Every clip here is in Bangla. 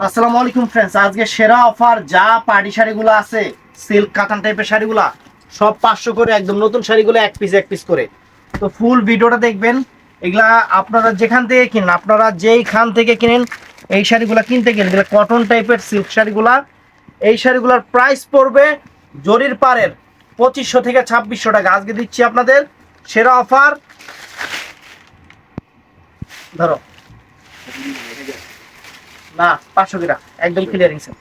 আসসালামু আলাইকুম ফ্রেন্ডস আজকে সেরা অফার যা পার্টি শাড়িগুলো আছে সিল্ক কাতান টাইপের শাড়িগুলা, সব পাঁচশো করে একদম নতুন শাড়িগুলো এক পিস এক পিস করে। তো ফুল ভিডিওটা দেখবেন, এগুলা আপনারা যেখান থেকে কিনেন, আপনারা যেই খান থেকে কিনেন, এই শাড়িগুলা কিনতে গেলে, এগুলো কটন টাইপের সিল্ক শাড়িগুলা, এই শাড়িগুলোর প্রাইস পড়বে জরির পারের পঁচিশশো থেকে ছাব্বিশশো টাকা। আজকে দিচ্ছি আপনাদের সেরা অফার ধরো। না পাঁচশো গ্রাম একদম ক্লিয়ারিং সেল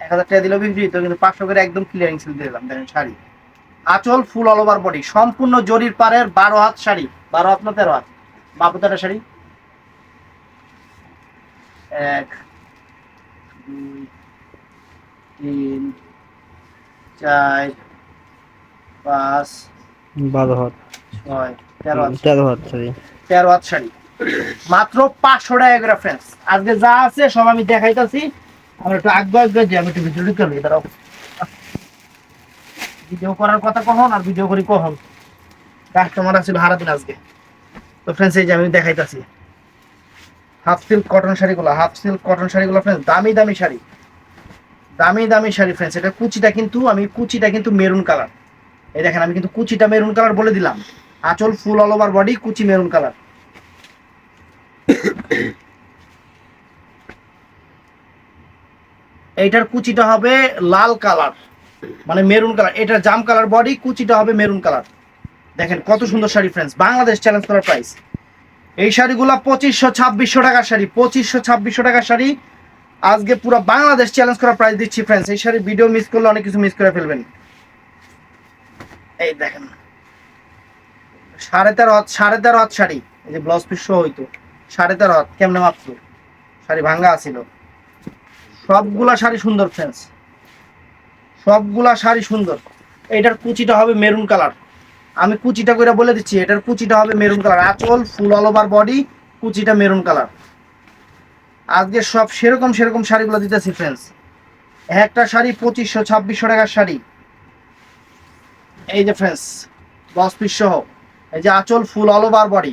এক হাজার টাকা দিলেও বিক্রি তো কিন্তু পাঁচশো করে একদম ক্লিয়ারিং সেল দিলাম দেখেন শাড়ি। আঁচল ফুল অল ওভার বডি সম্পূর্ণ জরির পাড়ের বারো হাত শাড়ি বারো হাত না তেরো হাত? তেরো শাড়ি। এক দুই তিন চার পাঁচ বারো হাত। ছয় তেরো হাত। তেরো হাত সরি তেরো হাত শাড়ি। মাত্র পাঁচশো টাকা করে ফ্রেন্ডস আজকে যা আছে সব আমি দেখাইতেছি। আমরা একটু আগ্রহ আগ্রহ যে আমি একটু ভিডিও ঢুকে দাঁড়াও। ভিডিও করার কথা কখন আর ভিডিও করি কখন? কাস্টমার আছিল হারা দিন আজকে। তো ফ্রেন্ডস এই যে আমি দেখাইতেছি। হাফ সিল্ক কটন শাড়িগুলো হাফ সিল্ক কটন শাড়িগুলো ফ্রেন্ডস দামি দামি শাড়ি। দামি দামি শাড়ি ফ্রেন্ডস এটা কুচিটা কিন্তু, আমি কুচিটা কিন্তু মেরুন কালার এই দেখেন, আমি কিন্তু কুচিটা মেরুন কালার বলে দিলাম। আঁচল ফুল অল ওভার বডি কুচি মেরুন কালার এইটার কুচিটা হবে লাল কালার মানে মেরুন কালার। এটা জাম কালার বডি, কুচিটা হবে মেরুন কালার। দেখেন কত সুন্দর শাড়ি ফ্রেন্ডস বাংলাদেশ চ্যালেঞ্জ করার প্রাইস এই শাড়িগুলো পঁচিশশো, ছাব্বিশশো টাকার শাড়ি, পঁচিশশো, ছাব্বিশশো টাকার শাড়ি। আজকে পুরো বাংলাদেশ চ্যালেঞ্জ করার প্রাইস দিচ্ছি ফ্রেন্ডস এই শাড়ি ভিডিও মিস করলে অনেক কিছু মিস করে ফেলবেন। এই দেখেন, সাড়ে তেরো হাত সাড়ে তেরো হাত শাড়ি। এই যে ব্লাউজ পিস হইতো। সাড়ে তার হাত, কেমনে মাত্র শাড়ি ভাঙ্গা আছিল। সবগুলা শাড়ি সুন্দর ফ্রেন্স সবগুলা শাড়ি সুন্দর। এটার কুচিটা হবে মেরুন কালার। আমি কুচিটা করে বলে দিচ্ছি, এটার কুচিটা হবে মেরুন কালার। আঁচল, ফুল অল ওভার বডি কুচিটা মেরুন কালার। আজকে সব সেরকম সেরকম শাড়িগুলো দিতেছি ফ্রেন্ডস একটা শাড়ি পঁচিশশো, ছাব্বিশশো টাকার শাড়ি। এই যে ফ্রেন্ডস দশ পিস সহ। এই যে আঁচল, ফুল অল ওভার বডি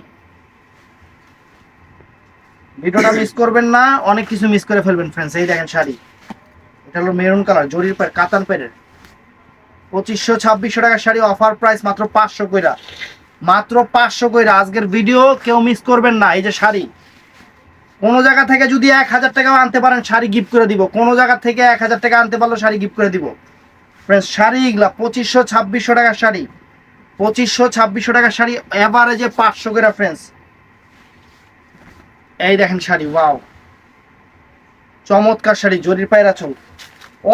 ভিডিওটা মিস করবেন না, অনেক কিছু মিস করে ফেলবেন ফ্রেন্ডস এই দেখেন শাড়ি। এটা হলো মেরুন কালার জরির পায়ের কাতান পেরের। পঁচিশশো, ছাব্বিশশো টাকার শাড়ি অফার প্রাইস মাত্র পাঁচশো কইরা। মাত্র পাঁচশো কইরা, আজকের ভিডিও কেউ মিস করবেন না, এই যে শাড়ি। কোনো জায়গা থেকে যদি এক হাজার টাকাও আনতে পারেন, শাড়ি গিফট করে দিব। কোনো জায়গা থেকে এক হাজার টাকা আনতে পারলেও শাড়ি গিফট করে দিব। ফ্রেন্ডস শাড়ি এগুলা, পঁচিশশো, ছাব্বিশশো টাকার শাড়ি। পঁচিশশো, ছাব্বিশশো টাকার শাড়ি এভারেজে পাঁচশো করে ফ্রেন্ডস এই দেখেন শাড়ি, ওয়াও। চমৎকার শাড়ি, জরির পায়রা আঁচল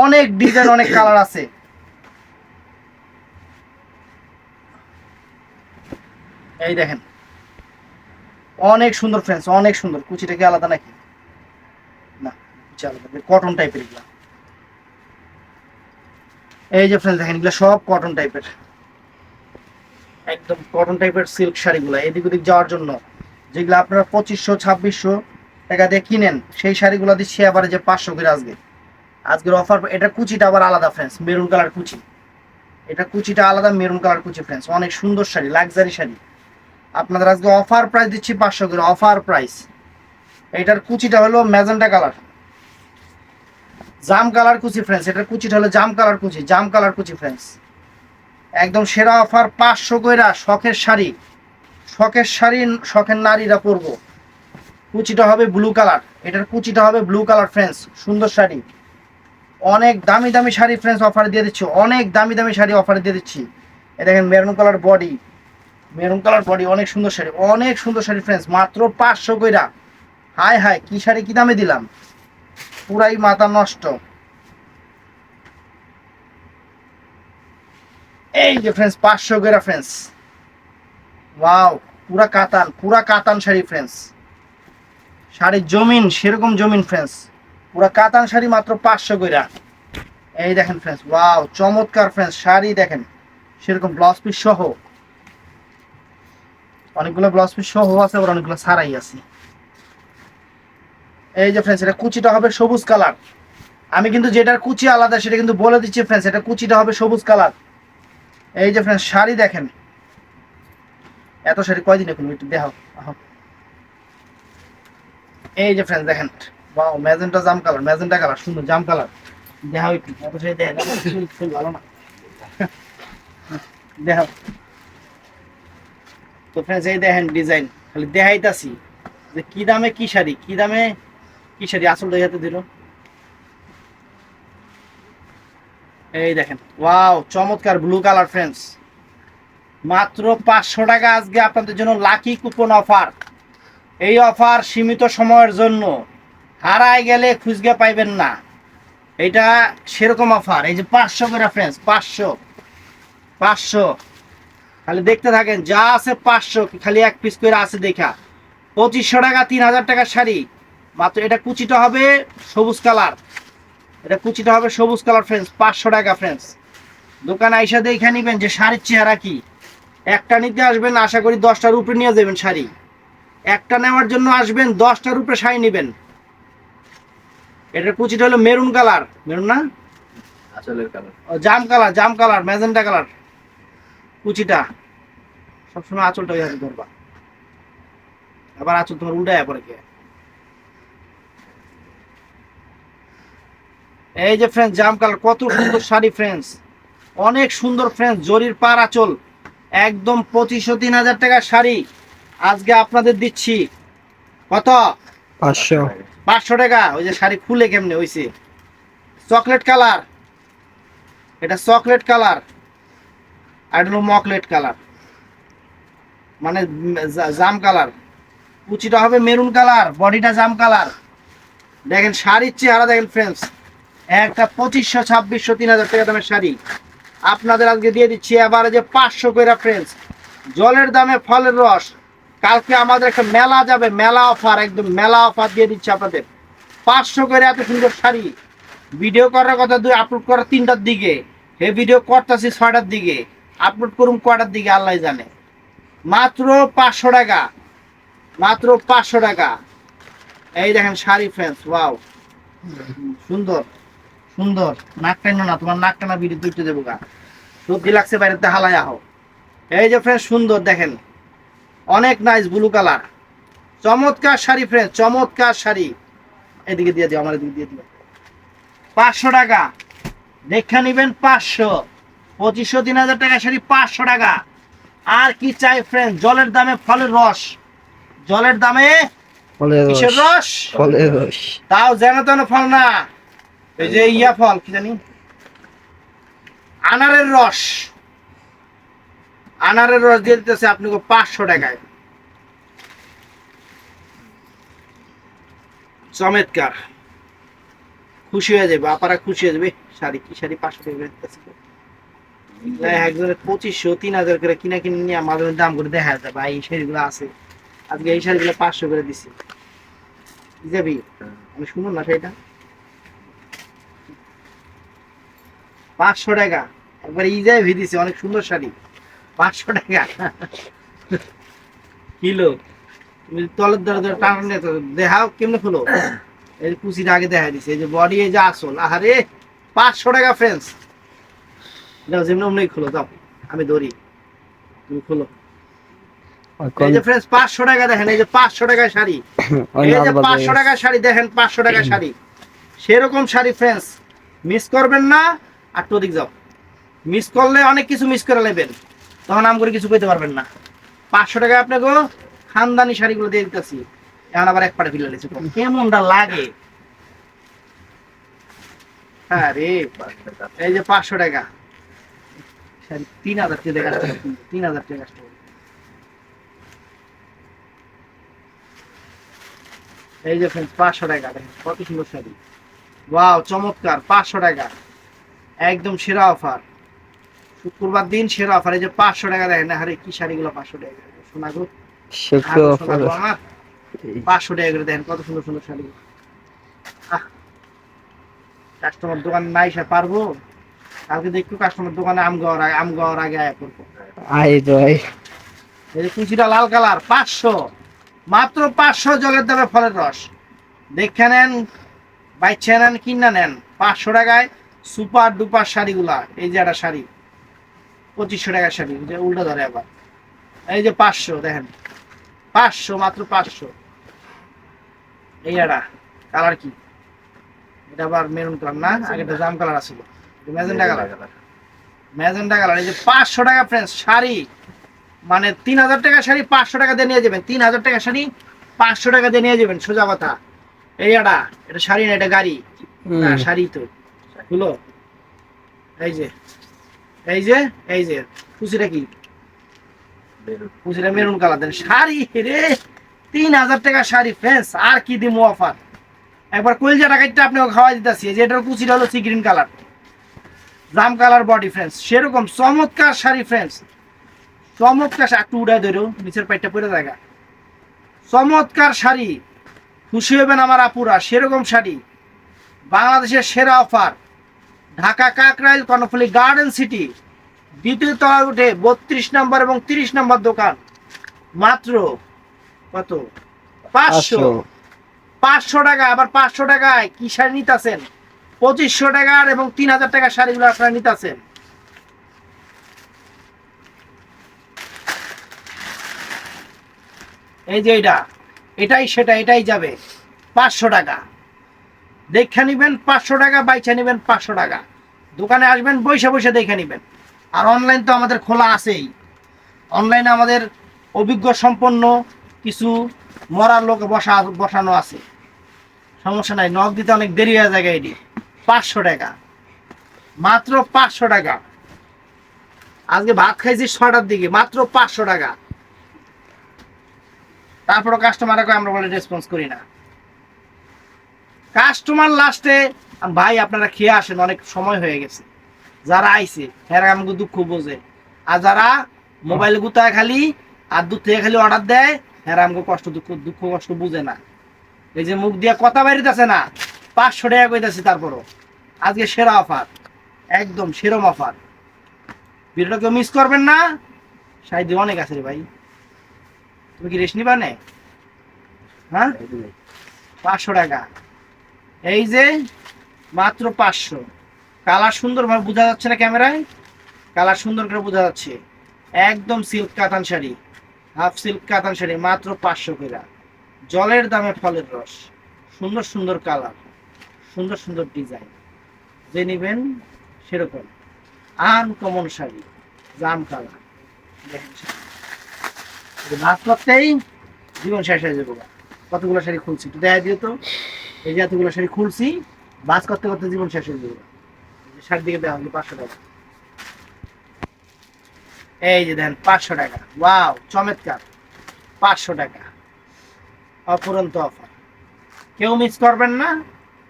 অনেক ডিজাইন অনেক কালার আছে। এই দেখেন। অনেক সুন্দর ফ্রেন্ডস অনেক সুন্দর। কুচিটা কি আলাদা নাকি? না, কুচি আলাদা। কটন টাইপের এগুলা। এই যে ফ্রেন্ডস দেখেন এগুলো সব কটন টাইপের একদম কটন টাইপের সিল্ক শাড়িগুলো, এদিক ওদিক যাওয়ার জন্য। যেগুলো আপনারা পঁচিশশো, ছাব্বিশশো টাকা দিয়ে কিনেন, সেই শাড়িগুলো দিচ্ছি আবার যে পাঁচশো করে আজকে। আজকের অফার এটা কুচিটা আবার আলাদা ফ্রেন্ডস মেরুন কালার কুচি। এটা কুচিটা আলাদা মেরুন কালার কুচি ফ্রেন্ডস অনেক সুন্দর শাড়ি লাক্সারি শাড়ি। আপনাদের আজকে অফার প্রাইস দিচ্ছি পাঁচশো করে অফার প্রাইস এটার কুচিটা হলো ম্যাজেন্টা কালার জাম কালার কুচি ফ্রেন্ডস এটার কুচিটা হলো জাম কালার কুচি, জাম কালার কুচি ফ্রেন্ডস একদম সেরা অফার পাঁচশো কইরা শখের শাড়ি। শখের শাড়ি, শখের নারীরা পরবো। কুচিটা হবে ব্লু কালার এটার কুচিটা হবে ব্লু কালার ফ্রেন্ডস সুন্দর শাড়ি। অনেক দামি দামি শাড়ি ফ্রেন্ডস অফারে দিয়ে দিচ্ছি। অনেক দামি দামি শাড়ি অফারে দিয়ে দিচ্ছি। এ দেখেন maroon colour body maroon colour body অনেক সুন্দর শাড়ি। অনেক সুন্দর শাড়ি ফ্রেন্ডস মাত্র পাঁচশো কইরা। হাই হাই কি শাড়ি, কি দামে দিলাম? পুরাই মাথা নষ্ট। এই যে ফ্রেন্ডস পাঁচশো কইরা ফ্রেন্ডস ওয়াও পুরা কাতান পুরা কাতান শাড়ি ফ্রেন্ডস শাড়ির জমিন, সেরকম জমিন ফ্রেন্ডস পুরা কাতান শাড়ি মাত্র পাঁচশো কইরা। এই দেখেন ফ্রেন্ডস ওয়াও চমৎকার ফ্রেন্ডস শাড়ি দেখেন। সেরকম ব্লাউজ পিস সহ। অনেকগুলো ব্লাউজ পিস সহ আছে, আবার অনেকগুলো ছাড়াই আছে। এই যে ফ্রেন্ডস এটা কুচিটা হবে সবুজ কালার। আমি কিন্তু যেটার কুচি আলাদা, সেটা কিন্তু বলে দিচ্ছি ফ্রেন্স এটা কুচিটা হবে সবুজ কালার। এই যে ফ্রেন্ডস শাড়ি দেখেন। এত শাড়ি কয়দিনে খুলবে একটু দেখাও এই যে ফ্রেন্ডস দেখেন। ওয়াও ম্যাজেন্টা জাম কালার ম্যাজেন্টা কালার সুন্দর জাম কালার দেখা একটু, এত সেই দেখ ভালো না। দেখা তো ফ্রেন্ডস এই দেখেন ডিজাইন খালি দেখাইতাছি যে কি দামে কি শাড়ি, কি দামে কি শাড়ি আসল দেখাতে দিল। এই দেখেন ওয়াও চমৎকার ব্লু কালার ফ্রেন্ডস মাত্র পাঁচশো টাকা আজকে আপনাদের জন্য লাকি কুপন অফার। এই অফার সীমিত সময়ের জন্য হারায় গেলে খুঁজগে পাইবেন না। এটা সেরকম অফার। এই যে পাঁচশো করে ফ্রেন্ডস পাঁচশো পাঁচশো। খালি দেখতে থাকেন, যা আছে পাঁচশো, খালি এক পিস করে আছে দেখা। পঁচিশশো টাকা, তিন হাজার টাকার শাড়ি। মাত্র এটা কুচিটা হবে সবুজ কালার। এটা কুচিটা হবে সবুজ কালার ফ্রেন্ডস পাঁচশো টাকা ফ্রেন্ডস দোকানে আইসা দেখে নিবেন যে শাড়ির চেহারা কি। একটা নিতে আসবেন আশা করি দশটার উপরে নিয়ে যাবেন শাড়ি। একটা নেওয়ার জন্য আসবেন দশটার উপরে শাড়ি নেবেন। এটার কুচিটা হলো মেরুন কালার। মেরুন না? জাম কালার জাম কালার ম্যাজেন্টা কালার। কুচিটা। সবসময় আঁচলটা ওই হাতে ধরবা। আবার আঁচল তোমার উল্টায় পরে কে এই যে ফ্রেন্ডস জাম কালার কত সুন্দর শাড়ি ফ্রেন্ডস অনেক সুন্দর ফ্রেন্ডস জরির পার আঁচল। একদম পঁচিশশো তিন হাজার টাকার শাড়ি। আজকে আপনাদের দিচ্ছি। কত? পাঁচশো। পাঁচশো টাকা। ওই যে শাড়ি খুলে কেমনে হইছে? Chocolate colour. এটা চকলেট কালার। আর এটা হলো মকলেট কালার। মানে জাম কালার। কুচিটা হবে মেরুন কালার বডিটা জাম কালার। দেখেন শাড়ির চেহারা দেখেন ফ্রেন্ডস একটা পঁচিশশো ছাব্বিশশো তিন হাজার টাকা দামের শাড়ি। আপনাদের আজকে দিয়ে দিচ্ছি এবারে যে পাঁচশো কইরা ফ্রেন্ডস জলের দামে ফলের রস। কালকে আমাদের একটা মেলা যাবে, মেলা অফার একদম মেলা অফার দিয়ে দিচ্ছে আপনাদের। পাঁচশো করে এত সুন্দর শাড়ি। ভিডিও করার কথা দুই আপলোড করার তিনটার দিকে। হে ভিডিও করতেছি ছয়টার দিকে। আপলোড করুন কয়টার দিকে, আল্লাহ জানে। মাত্র পাঁচশো টাকা। মাত্র পাঁচশো টাকা। এই দেখেন শাড়ি ফ্রেন্ডস ওয়াও সুন্দর। সুন্দর। নাক টাইনো না তোমার নাক টানা ভিডিও তুলতে দেবো গা। সবজি লাগছে বাইরেতে হালাই আহো। এই যে ফ্রেন্ড সুন্দর দেখেন। অনেক নাইস ব্লু কালার চমৎকার শাড়ি ফ্রেন্ড চমৎকার শাড়ি। এদিকে দিয়ে দিও আমার এদিকে দিয়ে দিও। পাঁচশো টাকা। দেখা নিবেন পাঁচশো। পঁচিশশো তিন হাজার টাকা শাড়ি পাঁচশো টাকা। আর কি চাই ফ্রেন্ড জলের দামে ফলের রস। জলের দামে ফলের রস। কিসের রস? ফলের রস। তাও যেন তেন ফল না। এই যে ইয়া ফল, কি জানি? আনারের রস। আনারের রস দিয়ে দিতেছে পাঁচশো টাকায়। চমৎকার। খুশি হয়ে যাবে আপারা খুশি হয়ে যাবে। শাড়ি কি শাড়ি পাঁচশো টাকা দিতেছে? একজনের পঁচিশশো, তিন হাজার করে কিনা কিনে নিয়ে মাঝে দাম করে দেখা যায় এই শাড়িগুলো আছে। আজকে এই শাড়িগুলো পাঁচশো করে দিছি। যাবি আমি শুনুন না সেটা। পাঁচশো টাকা। একবার ইজায় ভিদিছে অনেক সুন্দর শাড়ি। পাঁচশো টাকা। কিলো? তলের ধরে ধরে টানা দেখাও কেমনে খুলো। এই কুচিটা আগে দেখা দিছে এই যে বডি এই যে আসল আহারে পাঁচশো টাকা ফ্রেন্ডস দাও যেমন অমনি খুলো দাও আমি ধরি। তুমি খুলো। এই যে ফ্রেন্ডস পাঁচশো টাকা দেখেন এই যে পাঁচশো টাকায় শাড়ি। এই যে পাঁচশো টাকার শাড়ি দেখেন পাঁচশো টাকার শাড়ি। সেরকম শাড়ি ফ্রেন্ডস মিস করবেন না। তো দিক যাও। মিস করলে অনেক কিছু মিস করে নেবেন। তখন আম করে কিছু পেতে পারবেন না। পাঁচশো টাকা আপনাকে খানদানি শাড়িগুলো দিয়ে দিতেছি। এখন আবার এক পাটে ফিলে কেমনটা লাগে? হ্যাঁ এই যে পাঁচশো টাকা। তিন হাজার টাকা তিন হাজার টাকা এই যে পাঁচশো টাকা দেখেন, কত সুন্দর শাড়ি। ওয়াও চমৎকার, পাঁচশো টাকা। একদম সেরা অফার। শুক্রবার দিন সেরা অফার। এই যে পাঁচশো টাকা দেখেন আরে কি শাড়িগুলো পাঁচশো টাকা সোনা গো শুক্র আরও সোনা অফার গো আমার? পাঁচশো টাকা করে দেখেন কত সুন্দর সুন্দর শাড়ি। কাস্টমার দোকানে নাই সে পারব? কালকে দেখব কাস্টমার দোকানে আম গাওয়ার আগে আম গাওয়ার আগে আয়া করব। আই ভাই এই যে কুচিটা লাল কালার পাঁচশো। মাত্র পাঁচশো জলের দামে ফলের রস। দেখে নেন বাইছে নেন কিনা নেন পাঁচশো টাকায় সুপার ডুপার শাড়িগুলা এই যে একটা শাড়ি পঁচিশশো টাকার শাড়ি যে উল্টো ধরে আবার। এই যে পাঁচশো দেখেন। পাঁচশো মাত্র পাঁচশো। এই একটা কালার কি? এটা আবার মেরুন কালার না? জাম কালার কালার কালার এই যে পাঁচশো টাকা ফ্রেন্ডস শাড়ি। মানে তিন হাজার টাকা শাড়ি পাঁচশো টাকা দিয়ে নিয়ে যাবেন। তিন হাজার টাকা শাড়ি পাঁচশো টাকা দিয়ে নিয়ে যাবেন সোজা কথা। এই এটা এটা শাড়ি না এটা গাড়ি। শাড়ি তো। হলো এই যে এই যে এই যে খুশিটা কি? খুশিটা মেরুন কালার দেন শাড়ি রে তিন হাজার টাকা শাড়ি ফ্রেন্ডস আর কি দিমু অফার একবার কইলজা টাকাইটা আপনাকে খাওয়াই দিতেছি যে এটার কুচিটা হলো সি গ্রিন কালার জাম কালার বডি ফ্রেন্ডস সেরকম চমৎকার শাড়ি ফ্রেন্ডস চমৎকার একটু উড়াই ধরো নিচের পাইটটা পরে জায়গা চমৎকার শাড়ি খুশি হবেন আমার আপুরা সেরকম শাড়ি। বাংলাদেশের সেরা offer Dhaka Kakrail Karnaphuli garden city. দ্বিতীয় তলায় উঠে বত্রিশ নম্বর এবং তিরিশ নম্বর দোকান। মাত্র কত? পাঁচশো। পাঁচশো। টাকা। আবার পাঁচশো টাকায় কি শাড়ি নিতেছেন? পঁচিশশো টাকার এবং তিন হাজার টাকার শাড়িগুলো আপনারা নিতেছেন। এই যে এটা। এটাই সেটা এটাই যাবে। পাঁচশো টাকা। দেখে নিবেন পাঁচশো টাকা বাইচা নিবেন পাঁচশো টাকা। দোকানে আসবেন বসে বসে দেখে নিবেন। আর অনলাইন তো আমাদের খোলা আছেই। অনলাইনে আমাদের অভিজ্ঞ সম্পন্ন কিছু মরার লোক বসা, বসানো আছে। সমস্যা নাই, নখ দিতে অনেক দেরি হয়ে যায় এটি পাঁচশো টাকা। মাত্র পাঁচশো টাকা। আজকে ভাত খাইছি ছটার দিকে, মাত্র পাঁচশো টাকা। তারপরও কাস্টমারকে আমরা বলে রেসপন্স করি না। কাস্টমার লাস্টে ভাই, আপনারা খেয়ে আসেন, অনেক সময় হয়ে গেছে। যারা আইছে হ্যাঁ আমাকে দুঃখ বোঝে। আর যারা মোবাইল গুতায় খালি, আর দুধ থেকে খালি অর্ডার দেয় হ্যাঁ আমাকে কষ্ট দুঃখ দুঃখ কষ্ট বুঝে না। এই যে মুখ দিয়ে কথা বেরিতেছে না, পাঁচশো টাকা কইতাছি তারপরও। আজকে সেরা অফার একদম সেরম অফার ভিডিওটা কেউ মিস করবেন না? সাইডে অনেক আছে রে ভাই। তুমি কি রেশ নিবা নে হ্যাঁ? পাঁচশো টাকা। এই যে মাত্র পাঁচশো। কালার সুন্দর ভাবে বোঝা যাচ্ছে না ক্যামেরায়? কালার সুন্দর করে বোঝা যাচ্ছে। একদম সিল্ক কাতান শাড়ি। হাফ সিল্ক কাতান শাড়ি, মাত্র পাঁচশো কেরা। জলের দামে ফলের রস। সুন্দর সুন্দর কালার। সুন্দর সুন্দর ডিজাইন যে নেবেন, সেরকম। আনকমন শাড়ি। জাম কালার। নাচ করতেই জীবন শেষ হয়ে যাব। কতগুলো শাড়ি খুলছি? একটু দেখা দিও তো। এই যে এতগুলো শাড়ি খুলছি। বাস করতে করতে জীবন শেষ হয়ে যাবে। শাড়ির দিকে দেওয়া হলো পাঁচশো টাকা। এই যে দেন, পাঁচশো টাকা। ওয়াও, চমৎকার। পাঁচশো টাকা। অপুরন্ত অফার। কেউ মিস করবেন না,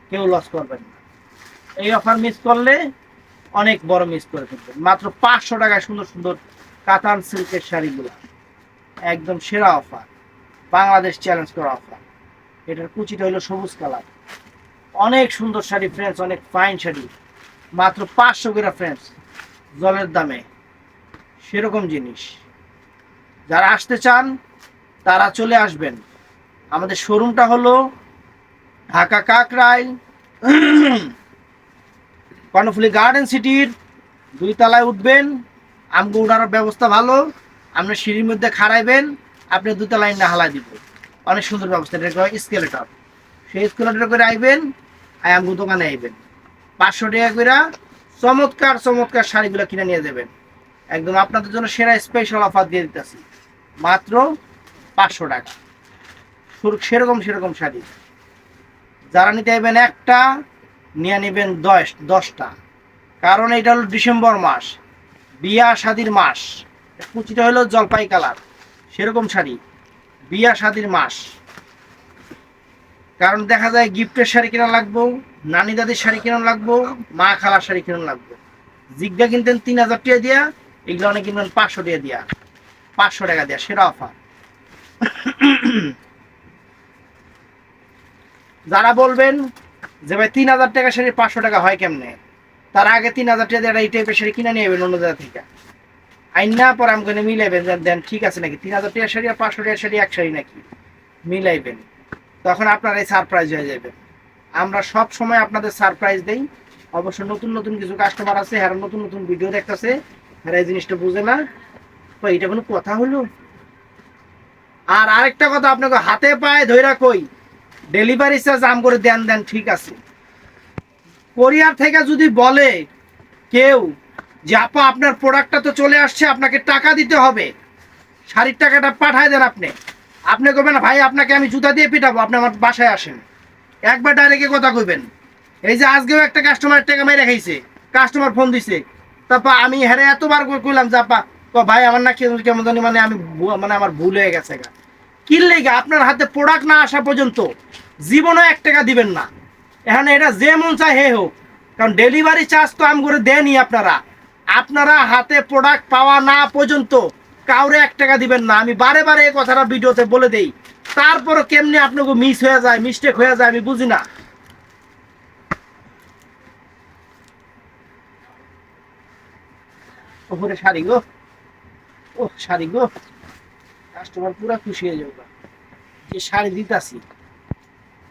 কেউ লস করবেন না। এই অফার মিস করলে অনেক বড় মিস করে ফেলবেন। মাত্র পাঁচশো টাকায় সুন্দর সুন্দর কাতান সিল্কের শাড়িগুলো। একদম সেরা অফার বাংলাদেশ চ্যালেঞ্জ করা অফার এটার কুচিটা হলো সবুজ কালার। অনেক সুন্দর শাড়ি ফ্রেন্ডস অনেক ফাইন শাড়ি। মাত্র পাঁচশো করে ফ্রেন্ডস জলের দামে। সেরকম জিনিস। যারা আসতে চান, তারা চলে আসবেন। আমাদের শোরুমটা হলো ঢাকা কাকরাইল, কর্ণফুলি গার্ডেন সিটির দুই তলায় উঠবেন। আমগো উঠার ব্যবস্থা ভালো। আপনি সিঁড়ির মধ্যে খাড়াইবেন, আপনি দুই তলায় না হালাই দিব। অনেক সুন্দর ব্যবস্থা। এটা স্কেলেটর সেই স্কেলেটর করে আইবেন আর আমগো দোকানে আইবেন। পাঁচশো টাকা করে চমৎকার চমৎকার শাড়িগুলো কিনে নিয়ে যাবেন। একদম আপনাদের জন্য সেরা স্পেশাল অফার দিয়ে দিতেছি। মাত্র পাঁচশো টাকা। সেরকম সেরকম শাড়ি। যারা নিতে চাইবেন একটা, নিয়ে নেবেন দশ, দশটা। কারণ এটা হলো ডিসেম্বর মাস, বিয়া শাদির মাস। কুচিটা হলো জলপাই কালার, সেরকম শাড়ি। বিয়া শাদির মাস। কারণ দেখা যায় গিফটের শাড়ি কেনা লাগবো নানি দাদির শাড়ি কেনা লাগবো, মা খালার শাড়ি কেনা লাগবো। জিজ্ঞা কিনতেন তিন হাজার টাকা দিয়া, এগুলো অনেক কিনবেন পাঁচশো টাকা দিয়া। পাঁচশো টাকা দিয়া, সেরা অফার। যারা বলবেন যে ভাই তিন হাজার টাকা শাড়ি পাঁচশো টাকা হয় কেমনে? তার আগে তিন হাজার টাকা দিয়ে এই টাইপের শাড়ি কিনে নিয়ে যাবেন অন্য জায়গা থেকে। আইন না পর আমি মিলাইবেন, দেন ঠিক আছে নাকি? তিন হাজার টাকা শাড়ি আর পাঁচশো টাকা শাড়ি এক শাড়ি নাকি? মিলাইবেন। তখন আপনারাই সারপ্রাইজ হয়ে যাবেন আমরা সব সময় আপনাদের সারপ্রাইজ দেই। অবশ্য নতুন নতুন কিছু কাস্টমার আছে হ্যাঁ নতুন নতুন ভিডিও দেখতেছে হ্যাঁ এই জিনিসটা বুঝে না। তো এটা কোনো কথা হলো? আর আরেকটা কথা আপনাকে হাতে পায়ে ধইরা কই ডেলিভারি চার্জ আম করে দেন দেন, ঠিক আছে। কোরিয়ার থেকে যদি বলে কেউ যে, আপা, আপনার প্রোডাক্টটা তো চলে আসছে, আপনাকে টাকা দিতে হবে। শাড়ির টাকাটা পাঠায় দেন আপনি। আপনি কবেন ভাই, আপনাকে আমি জুতা দিয়ে পিটাবো, আপনি আমার বাসায় আসেন। একবার ডাইরেক্টে কথা কইবেন। এই যে আজকেও একটা কাস্টমার টাকা মেরে খাইছে কাস্টমার ফোন দিছে। তারপর আমি হ্যাঁ এতবার কইলাম যে, আপা, ক, ভাই, আমার না কেমন জানি মানে আমি মানে আমার ভুল হয়ে গেছে গা। কিনলে গা আপনার হাতে প্রোডাক্ট না আসা পর্যন্ত জীবনও এক টাকা দিবেন না। এখানে এটা যে মন চায় হে হোক, কারণ ডেলিভারি চার্জ তো আম করে দেনই আপনারা। আপনারা হাতে প্রোডাক্ট পাওয়া না পর্যন্ত কাউরে এক টাকা দিবেন না। আমি বারে বারে এই কথাটা ভিডিওতে বলে দেই। তারপরও কেমনি আপনাকে মিস হয়ে যায় মিস্টেক হয়ে যায়, আমি বুঝি না। ওপরে শাড়ি গো। ও, শাড়ি গো। কাস্টমার পুরা খুশি হয়ে যাবে। যে শাড়ি দিতাছি,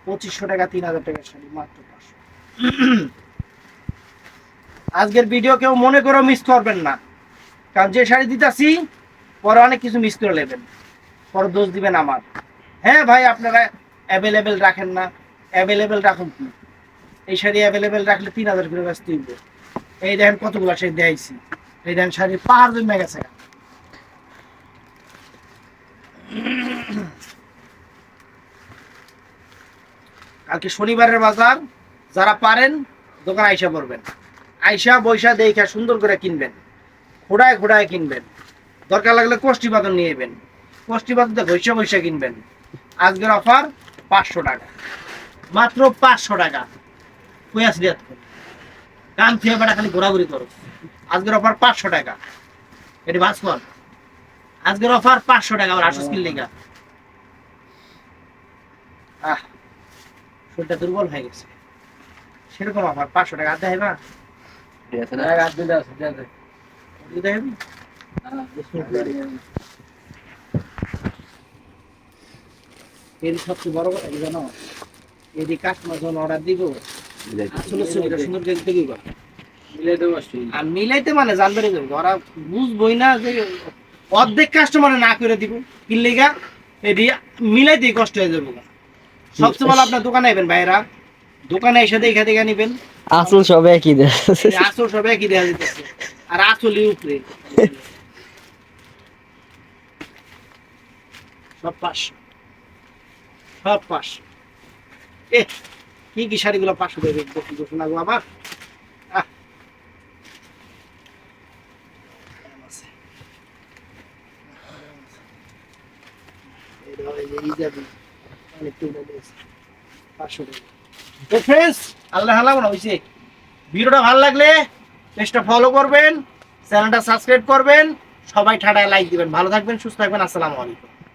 পঁচিশশো টাকা, তিন হাজার টাকার শাড়ি, মাত্র পাঁচশো। আজকের ভিডিও কেউ মনে করে মিস করবেন না। কারণ যে শাড়ি দিতাছি পরে অনেক কিছু মিস করে নেবেন। পরে দোষ দিবেন আমার। হ্যাঁ ভাই, আপনারা অ্যাভেলেবেল রাখেন না। অ্যাভেলেবেল রাখুন কি? এই শাড়ি অ্যাভেলেবেল রাখলে তিন হাজার করে ব্যস্ত হইব। এই দেখেন কতগুলো শাড়ি দেখাইছি এই দেখেন শাড়ি পাহাড় জমে গেছে। কালকে শনিবারের বাজার, যারা পারেন, দোকান আইসা পড়বেন। আইসা বৈশা দেখে সুন্দর করে কিনবেন। খোড়ায় খোড়ায় কিনবেন। দরকার লাগলে কোষ্টি বাদন নিয়ে যাবেন কোষ্টি বাদনটা ঘষা বৈশা কিনবেন। আজকের অফার পাঁচশো টাকা। মাত্র পাঁচশো টাকা। কয়াস রিয়াত কান থেকে বেটা খালি ঘোরাঘুরি করো। আজকের অফার পাঁচশো টাকা। এটি বাস কর। আজকের অফার পাঁচশো টাকা। আমার আশো স্কিল লেগা আহ শরীরটা দুর্বল হয়ে গেছে। সেরকম অফার পাঁচশো টাকা। হেবা ঠিক আছে এর সবচেয়ে বড় কথা কি জানো? এদি কাস্টমার যখন অর্ডার দিব আসলে সুবিধা সুন্দর করে দিতে দিবা আর মিলাইতে মানে জানবে রে ওরা বুঝবই না যে অর্ধেক কাস্টমারে না করে দিব। কিনলেগা এটি মিলাইতেই কষ্ট হয়ে যাবে সবচেয়ে ভালো আপনার দোকানে আইবেন ভাইরা দোকানে এসে দেখে দেখে নিবেন। আসল সব একই দেয়। আসল সব একই যেতেছে আর আসলই উপরে। সব সব পাঁচশো এ কি কি শাড়িগুলো পাঁচশো দেবে দেখি তো শোনাবো আবার আহ। এই দাও, এই যে এই যাবি। অনেকটু উঠে দিয়েছে। পাঁচশো টাকা তো ফ্রেন্ডস আল্লাহ না ভালো লাগলে পেজটা ফলো করবেন চ্যানেলটা সাবস্ক্রাইব করবেন সবাই ঠাডায় লাইক দিবেন ভালো থাকবেন সুস্থ থাকবেন আসসালামু আলাইকুম